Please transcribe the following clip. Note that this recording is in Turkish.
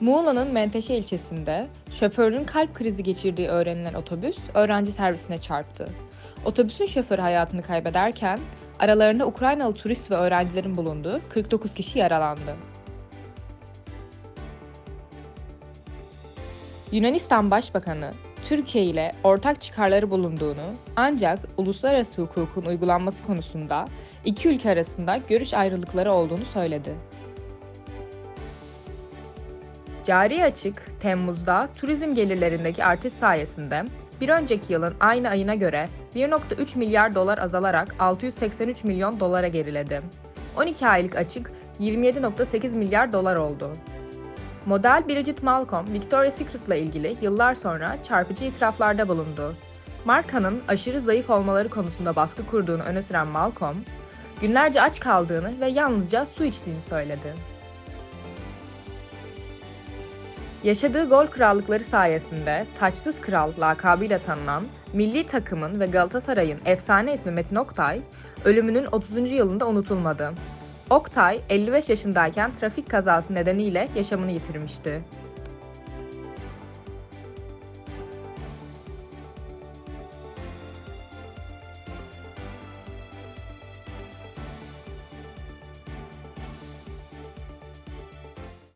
Muğla'nın Menteşe ilçesinde şoförün kalp krizi geçirdiği öğrenilen otobüs öğrenci servisine çarptı. Otobüsün şoförü hayatını kaybederken aralarında Ukraynalı turist ve öğrencilerin bulunduğu 49 kişi yaralandı. Yunanistan Başbakanı Türkiye ile ortak çıkarları bulunduğunu ancak uluslararası hukukun uygulanması konusunda iki ülke arasında görüş ayrılıkları olduğunu söyledi. Cari açık Temmuz'da turizm gelirlerindeki artış sayesinde bir önceki yılın aynı ayına göre 1.3 milyar dolar azalarak 683 milyon dolara geriledi. 12 aylık açık 27.8 milyar dolar oldu. Model Bridget Malcolm, Victoria's Secret'la ilgili yıllar sonra çarpıcı itiraflarda bulundu. Markanın aşırı zayıf olmaları konusunda baskı kurduğunu öne süren Malcolm, günlerce aç kaldığını ve yalnızca su içtiğini söyledi. Yaşadığı gol krallıkları sayesinde Taçsız Kral lakabıyla tanınan milli takımın ve Galatasaray'ın efsane ismi Metin Oktay, ölümünün 30. yılında unutulmadı. Oktay, 55 yaşındayken trafik kazası nedeniyle yaşamını yitirmişti.